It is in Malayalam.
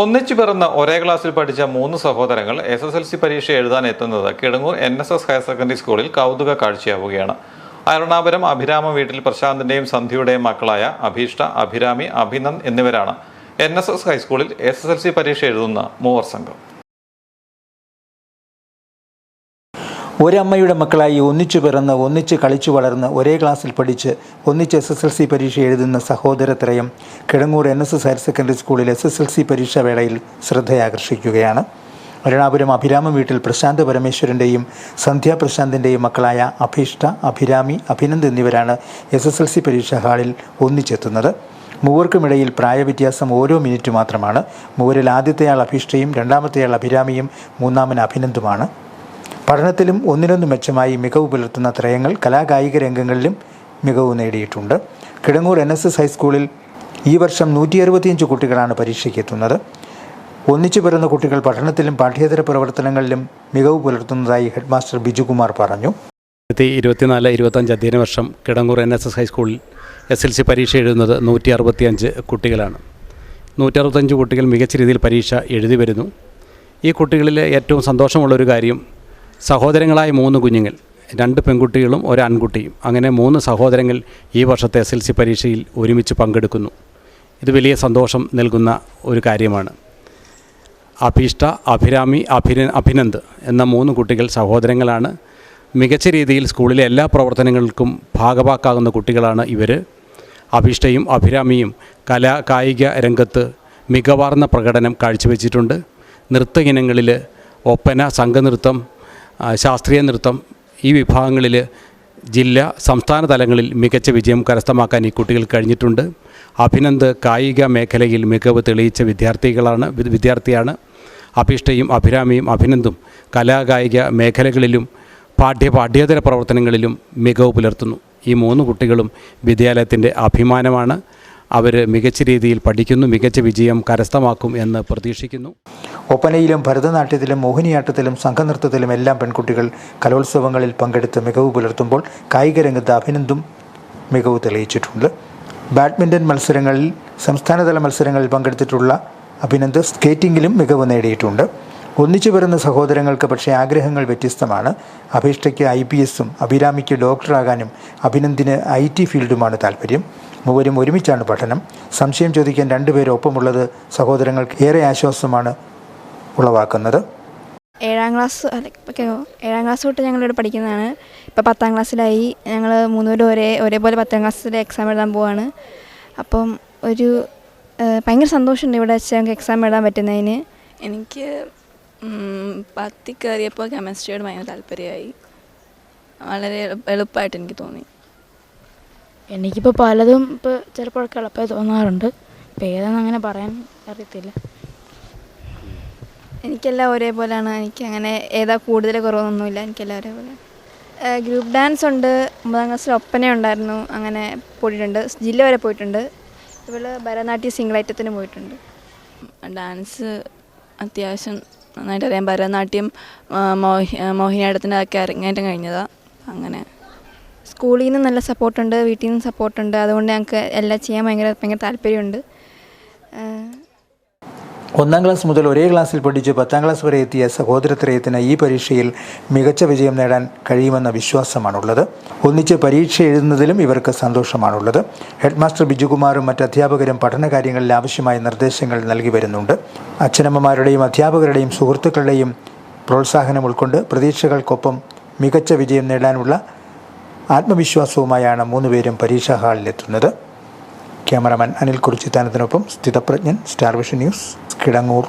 ഒന്നിച്ചു പിറന്ന ഒരേ ക്ലാസ്സിൽ പഠിച്ച മൂന്ന് സഹോദരങ്ങൾ എസ് എസ് എൽ സി പരീക്ഷ എഴുതാൻ എത്തുന്നത് Kidangoor N S S higher secondary സ്കൂളിൽ കൗതുക കാഴ്ചയാവുകയാണ്. അരുണാപുരം അഭിരാമ വീട്ടിൽ പ്രശാന്തിന്റെയും സന്ധ്യയുടെയും മക്കളായ അഭീഷ്ട അഭിരാമി അഭിനന്ദ് എന്നിവരാണ് എൻ എസ് എസ് ഹൈസ്കൂളിൽ എസ് എസ് എൽ സി പരീക്ഷ എഴുതുന്ന മൂവർ സംഘം. ഒരമ്മയുടെ മക്കളായി ഒന്നിച്ചു പിറന്ന് ഒന്നിച്ച് കളിച്ചു വളർന്ന് ഒരേ ക്ലാസ്സിൽ പഠിച്ച് ഒന്നിച്ച് എസ് എസ് എൽ സി പരീക്ഷ എഴുതുന്ന സഹോദരത്രയം Kidangoor N S S higher secondary സ്കൂളിൽ എസ് എസ് എൽ സി പരീക്ഷ വേളയിൽ ശ്രദ്ധയാകർഷിക്കുകയാണ് മരണാപുരം അഭിരാമം വീട്ടിൽ പ്രശാന്ത് പരമേശ്വരന്റെയും സന്ധ്യ പ്രശാന്തിന്റെയും മക്കളായ അഭീഷ്ട അഭിരാമി അഭിനന്ദ് എന്നിവരാണ് എസ് എസ് എൽ സി പരീക്ഷാ ഹാളിൽ ഒന്നിച്ചെത്തുന്നത്. മൂവർക്കുമിടയിൽ പ്രായവ്യത്യാസം ഓരോ മിനിറ്റ് മാത്രമാണ്. മൂവരിൽ ആദ്യത്തെയാൾ അഭീഷ്ടയും രണ്ടാമത്തെയാൾ അഭിരാമിയും മൂന്നാമൻ അഭിനന്ദുമാണ്. പഠനത്തിലും ഒന്നിനൊന്ന് മെച്ചമായി മികവ് പുലർത്തുന്ന ത്രയങ്ങൾ കലാകായിക രംഗങ്ങളിലും മികവ് നേടിയിട്ടുണ്ട്. കിടങ്ങൂർ എൻ എസ് എസ് ഹൈസ്കൂളിൽ ഈ വർഷം നൂറ്റി അറുപത്തിയഞ്ച് കുട്ടികളാണ് പരീക്ഷയ്ക്ക് എത്തുന്നത് ഒന്നിച്ചു പിറന്ന കുട്ടികൾ പഠനത്തിലും പാഠ്യേതര പ്രവർത്തനങ്ങളിലും മികവ് പുലർത്തുന്നതായി ഹെഡ്മാസ്റ്റർ ബിജുകുമാർ പറഞ്ഞു. ഇരുപത്തിനാല് ഇരുപത്തഞ്ച് അധ്യയന വർഷം കിടങ്ങൂർ എൻ എസ് എസ് ഹൈസ്കൂളിൽ എസ് എൽ സി പരീക്ഷ എഴുതുന്നത് നൂറ്റി അറുപത്തിയഞ്ച് കുട്ടികളാണ്. നൂറ്റി അറുപത്തഞ്ച് കുട്ടികൾ മികച്ച രീതിയിൽ പരീക്ഷ എഴുതി വരുന്നു. ഈ കുട്ടികളിൽ ഏറ്റവും സന്തോഷമുള്ളൊരു കാര്യം സഹോദരങ്ങളായ മൂന്ന് കുഞ്ഞുങ്ങൾ രണ്ട് പെൺകുട്ടികളും ഒരു ആൺകുട്ടിയും. അങ്ങനെ മൂന്ന് സഹോദരങ്ങൾ ഈ വർഷത്തെ എസ് എൽ സി പരീക്ഷയിൽ ഒരുമിച്ച് പങ്കെടുക്കുന്നു. ഇത് വലിയ സന്തോഷം നൽകുന്ന ഒരു കാര്യമാണ്. അഭീഷ്ട അഭിരാമി അഭിന അഭിനന്ദ് എന്ന മൂന്ന് കുട്ടികൾ സഹോദരങ്ങളാണ്. മികച്ച രീതിയിൽ സ്കൂളിലെ എല്ലാ പ്രവർത്തനങ്ങൾക്കും ഭാഗവാക്കാകുന്ന കുട്ടികളാണ് ഇവർ അഭീഷ്ടയും അഭിരാമിയും കലാ കായിക രംഗത്ത് മികവാർന്ന പ്രകടനം കാഴ്ചവെച്ചിട്ടുണ്ട്. നൃത്ത ഇനങ്ങളിൽ ഒപ്പന സംഘനൃത്തം ശാസ്ത്രീയ നൃത്തം ഈ വിഭാഗങ്ങളിൽ ജില്ല സംസ്ഥാന തലങ്ങളിൽ മികച്ച വിജയം കരസ്ഥമാക്കാൻ ഈ കുട്ടികൾ കഴിഞ്ഞിട്ടുണ്ട്. അഭിനന്ദ് കായിക മേഖലയിൽ മികവ് തെളിയിച്ച വിദ്യാർത്ഥികളാണ് വിദ്യാർത്ഥിയാണ്. അഭിഷ്ടയും അഭിരാമിയും അഭിനന്ദും കലാകായിക മേഖലകളിലും പാഠ്യ പാഠ്യേതര പ്രവർത്തനങ്ങളിലും മികവ് പുലർത്തുന്നു. ഈ മൂന്ന് കുട്ടികളും വിദ്യാലയത്തിന്റെ അഭിമാനമാണ്. അവർ മികച്ച രീതിയിൽ പഠിക്കുന്നു മികച്ച വിജയം കരസ്ഥമാക്കും എന്ന് പ്രതീക്ഷിക്കുന്നു. ഒപ്പനയിലും ഭരതനാട്യത്തിലും മോഹിനിയാട്ടത്തിലും സംഘനൃത്തത്തിലും എല്ലാം പെൺകുട്ടികൾ കലോത്സവങ്ങളിൽ പങ്കെടുത്ത് മികവ് പുലർത്തുമ്പോൾ കായിക രംഗത്ത് അഭിനന്ദും മികവ് തെളിയിച്ചിട്ടുണ്ട്. ബാഡ്മിന്റൺ മത്സരങ്ങളിൽ സംസ്ഥാനതല മത്സരങ്ങളിൽ പങ്കെടുത്തിട്ടുള്ള അഭിനന്ദ് സ്കേറ്റിംഗിലും മികവ് നേടിയിട്ടുണ്ട്. ഒന്നിച്ചു വരുന്ന സഹോദരങ്ങൾക്ക് പക്ഷേ ആഗ്രഹങ്ങൾ വ്യത്യസ്തമാണ്. അഭീഷ്ടയ്ക്ക് ഐ പി എസും അഭിരാമിക്ക് ഡോക്ടറാകാനും അഭിനന്ദിന് ഐ ടി ഫീൽഡുമാണ് താല്പര്യം മൂവരും ഒരുമിച്ചാണ് പഠനം. സംശയം ചോദിക്കാൻ രണ്ടുപേരും ഒപ്പമുള്ളത് സഹോദരങ്ങൾക്ക് ഏറെ ആശ്വാസമാണ് ഉളവാക്കുന്നത്? ഏഴാം ക്ലാസ് ഏഴാം ക്ലാസ് തൊട്ട് ഞങ്ങളിവിടെ പഠിക്കുന്നതാണ്. ഇപ്പോൾ പത്താം ക്ലാസ്സിലായി. ഞങ്ങൾ മൂന്നുപേരും ഒരേ ഒരേപോലെ പത്താം ക്ലാസ്സിൽ എക്സാം എഴുതാൻ പോവാണ്. അപ്പം ഒരു ഭയങ്കര സന്തോഷമുണ്ട് ഇവിടെ വെച്ച് ഞങ്ങൾക്ക് എക്സാം എഴുതാൻ പറ്റുന്നതിന്. എനിക്ക് പത്തി കയറിയപ്പോൾ കെമിസ്ട്രിയോട് ഭയങ്കര താല്പര്യമായി. വളരെ എളു- എളുപ്പമായിട്ട് എനിക്ക് തോന്നി. എനിക്കിപ്പോൾ പലതും ഇപ്പോൾ ചിലപ്പോഴൊക്കെ എളുപ്പമായി തോന്നാറുണ്ട്. ഇപ്പോൾ ഏതാണെന്ന് അങ്ങനെ പറയാൻ അറിയത്തില്ല. എനിക്കെല്ലാം ഒരേപോലെയാണ് എനിക്ക് അങ്ങനെ ഏതാ കൂടുതൽ കുറവൊന്നുമില്ല. എനിക്കെല്ലാം ഒരേപോലെ ഗ്രൂപ്പ് ഡാൻസ് ഉണ്ട്. ഒമ്പതാം ക്ലാസ്സിൽ ഒപ്പന ഉണ്ടായിരുന്നു. അങ്ങനെ പോയിട്ടുണ്ട്. ജില്ല വരെ പോയിട്ടുണ്ട്. ഇവൾ ഭരതനാട്യം സിംഗിളൈറ്റത്തിന് പോയിട്ടുണ്ട്. ഡാൻസ് അത്യാവശ്യം നന്നായിട്ട് അറിയാം. ഭരതനാട്യം മോഹി മോഹിനിയാട്ടത്തിനൊക്കെ അരങ്ങേറ്റം കഴിഞ്ഞതാണ് അങ്ങനെ. സ്കൂളിൽ നിന്ന് നല്ല സപ്പോർട്ടുണ്ട്. വീട്ടിൽ നിന്ന് സപ്പോർട്ടുണ്ട്. അതുകൊണ്ട് ഞങ്ങൾക്ക് എല്ലാം ചെയ്യാൻ ഭയങ്കര ഭയങ്കര താല്പര്യമുണ്ട്. ഒന്നാം ക്ലാസ് മുതൽ ഒരേ ക്ലാസ്സിൽ പഠിച്ച് പത്താം ക്ലാസ് വരെ എത്തിയ സഹോദരത്രയത്തിന് ഈ പരീക്ഷയിൽ മികച്ച വിജയം നേടാൻ കഴിയുമെന്ന വിശ്വാസമാണുള്ളത്. ഒന്നിച്ച് പരീക്ഷ എഴുതുന്നതിലും ഇവർക്ക് സന്തോഷമാണുള്ളത്. ഹെഡ്മാസ്റ്റർ ബിജുകുമാറും മറ്റ് അധ്യാപകരും പഠനകാര്യങ്ങളിൽ ആവശ്യമായ നിർദ്ദേശങ്ങൾ നൽകി വരുന്നുണ്ട്. അച്ഛനമ്മമാരുടെയും അധ്യാപകരുടെയും സുഹൃത്തുക്കളുടെയും പ്രോത്സാഹനം ഉൾക്കൊണ്ട് പ്രതീക്ഷകൾക്കൊപ്പം മികച്ച വിജയം നേടാനുള്ള ആത്മവിശ്വാസവുമായാണ് മൂന്നുപേരും പരീക്ഷാ ഹാളിലെത്തുന്നത്. ക്യാമറമാൻ അനിൽ കുറിച്ചിത്താനത്തിനൊപ്പം സ്ഥിതപ്രജ്ഞൻ സ്റ്റാർവിഷൻ ന്യൂസ് കിടങ്ങൂർ